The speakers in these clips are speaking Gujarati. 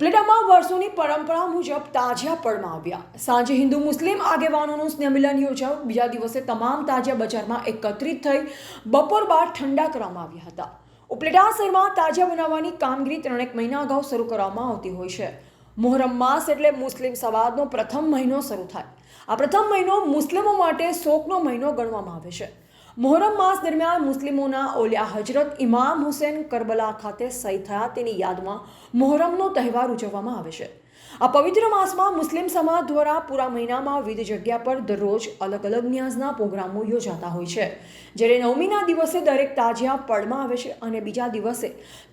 ઉપલેટામાં વર્ષોની પરંપરા મુજબ તાજિયા પડમાં આવ્યા. સાંજે હિન્દુ મુસ્લિમ આગેવાનોનું સ્નેહમિલન યોજાયું. બીજા દિવસે તમામ તાજિયા બજારમાં એકત્રિત થઈ બપોર બાદ ઠંડા કરવામાં આવ્યા હતા. ઉપલેટા શહેરમાં તાજિયા બનાવવાની કામગીરી ત્રણેક મહિના અગાઉ શરૂ કરવામાં આવતી હોય છે. મોહરમ માસ એટલે મુસ્લિમ સવાદનો પ્રથમ મહિનો શરૂ થાય. આ પ્રથમ મહિનો મુસ્લિમો માટે શોકનો મહિનો ગણવામાં આવે છે. મોહરમ માસ દરમિયાન મુસ્લિમોના ઓલિયા હજરત ઇમામ હુસેન કરબલા ખાતે સહી થયા તેની યાદમાં મોહરમનો તહેવાર ઉજવવામાં આવે છે. આ પવિત્ર માસમાં મુસ્લિમ સમાજ દ્વારા પૂરા મહિનામાં વિવિધ જગ્યા પર દરરોજ અલગ અલગ ન્યાઝના પ્રોગ્રામો યોજાતા હોય છે. જ્યારે નવમીના દિવસે દરેક તાજિયા પડમાં આવે છે અને બીજા દિવસે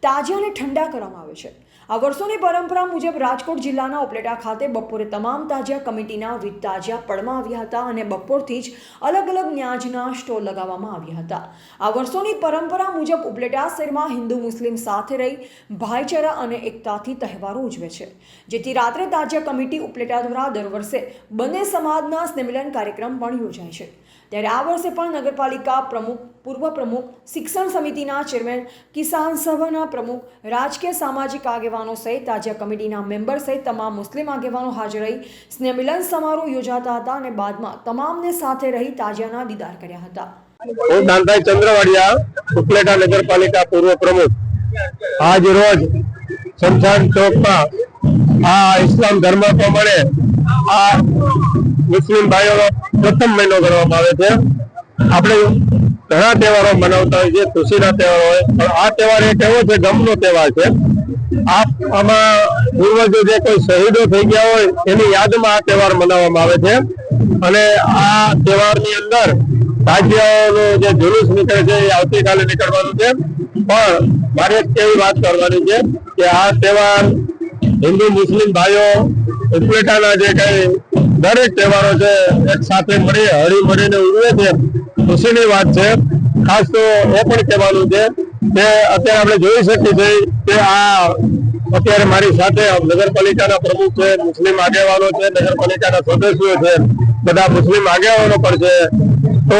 તાજિયાને ઠંડા કરવામાં આવે છે. આ વર્ષોની પરંપરા મુજબ રાજકોટ જિલ્લાના ઉપલેટા ખાતે બપોરે તમામ તાજિયા કમિટીના વિવિધ તાજિયા પડમાં આવ્યા હતા અને બપોરથી જ અલગ અલગ ન્યાજના સ્ટોલ લગાવવામાં આવ્યા હતા. આ વર્ષોની પરંપરા મુજબ ઉપલેટા શહેરમાં હિન્દુ મુસ્લિમ સાથે રહી ભાઈચારા અને એકતાથી તહેવારો ઉજવે છે. જેથી રાત્રે તાજિયા કમિટી ઉપલેટા દ્વારા દર વર્ષે બંને સમાજના સ્નેહમિલન કાર્યક્રમ પણ યોજાય છે. ત્યારે આ વર્ષે પણ નગરપાલિકા પ્રમુખ, પૂર્વ પ્રમુખ, શિક્ષણ સમિતિના ચેરમેન, કિસાન સભાના પ્રમુખ, રાજકીય સામાજિક આગેવાનો સહિત તાજિયા કમિટીના મેમ્બર સહિત તમામ મુસ્લિમ આગેવાનો હાજર રહી સ્નેમિલન સમારોહ યોજાતા હતા અને બાદમાં તમામને સાથે રહી તાજિયાના દીદાર કર્યા હતા. હું દાનભાઈ ચંદ્રવાડિયા, ઉપલેટા નગરપાલિકા પૂર્વ પ્રમુખ. આજ રોજ શમશાન ચોકમાં આ ઇસ્લામ ધર્મ પ્રમાણે આ મુસ્લિમ ભાઈઓનો પ્રથમ મહિનો ગણવામાં આવે છે. આપણે ઘણા તહેવારો મનાવતા હોય છે ખુશીના તહેવારો હોય. પણ આ તહેવાર એક એવો છે, ગમનો તહેવાર છે. આમાં પૂર્વજો જે કોઈ શહીદો થઈ ગયા હોય, એની યાદમાં આ તહેવાર મનાવવામાં આવે છે. અને આ તહેવારની અંદર રાજ્યનું જે જુલુસ નીકળે છે, એ આવતીકાલે નીકળવાનું છે. પણ મારે એક એવી વાત કરવાની છે કે આ તહેવાર હિન્દુ, મુસ્લિમ ભાઈઓ ઉપલેટાના જે કઈ દરેક તહેવારો છે, એક સાથે મળી હળી મળીને ઉજવે છે ખુશીની વાત છે. ખાસ તો એ પણ કહેવાનું છે કે અત્યારે આપણે જોઈ શકીએ છીએ કે આ અત્યારે મારી સાથે નગરપાલિકાના પ્રમુખ છે, મુસ્લિમ આગેવાનો છે, નગરપાલિકાના સદસ્યો છે, બધા મુસ્લિમ આગેવાનો પણ છે. તો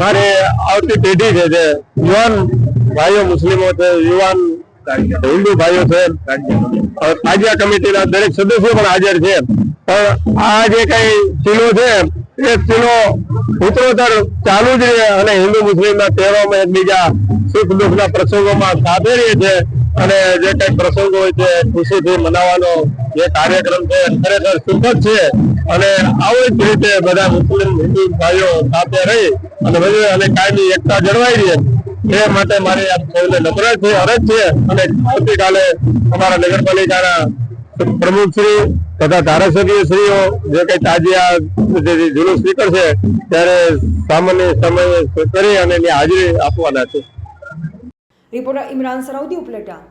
મારે આવતી પેઢી છે જે યુવાન ભાઈઓ મુસ્લિમો છે, યુવાન હિન્દુ ભાઈઓ છે. તાજિયા કમિટીના દરેક સદસ્યો પણ હાજર છે. પણ આ જે કઈ ચીલો છે, એ ચીલો ઉત્તરોત્તર ચાલુ જ રહે અને હિન્દુ મુસ્લિમના તહેવારોમાં એકબીજા સુખ દુઃખના પ્રસંગોમાં સાથે રહે છે અને જે કઈ પ્રસંગો હોય છે, ખુશીથી મનાવવાનો જે કાર્યક્રમ છે ખરેખર સુખદ છે. અને આવી જ રીતે બધા મુસ્લિમ, હિન્દુ ભાઈઓ સાથે રહી અને અને કાયમી એકતા જળવાઈ રહે. એ માટે મારી આપ છે અરજ છે. અને આવતીકાલે અમારા નગરપાલિકાના પ્રમુખશ્રી તથા ધારાસભ્યશ્રીઓ જે કઈ તાજી આ જુલુસ નીકળશે ત્યારે સામાન્ય સમય કરી અને એની હાજરી આપવાના છે. રિપોર્ટર ઇમરાન સરાઉદી ઉપલેટા.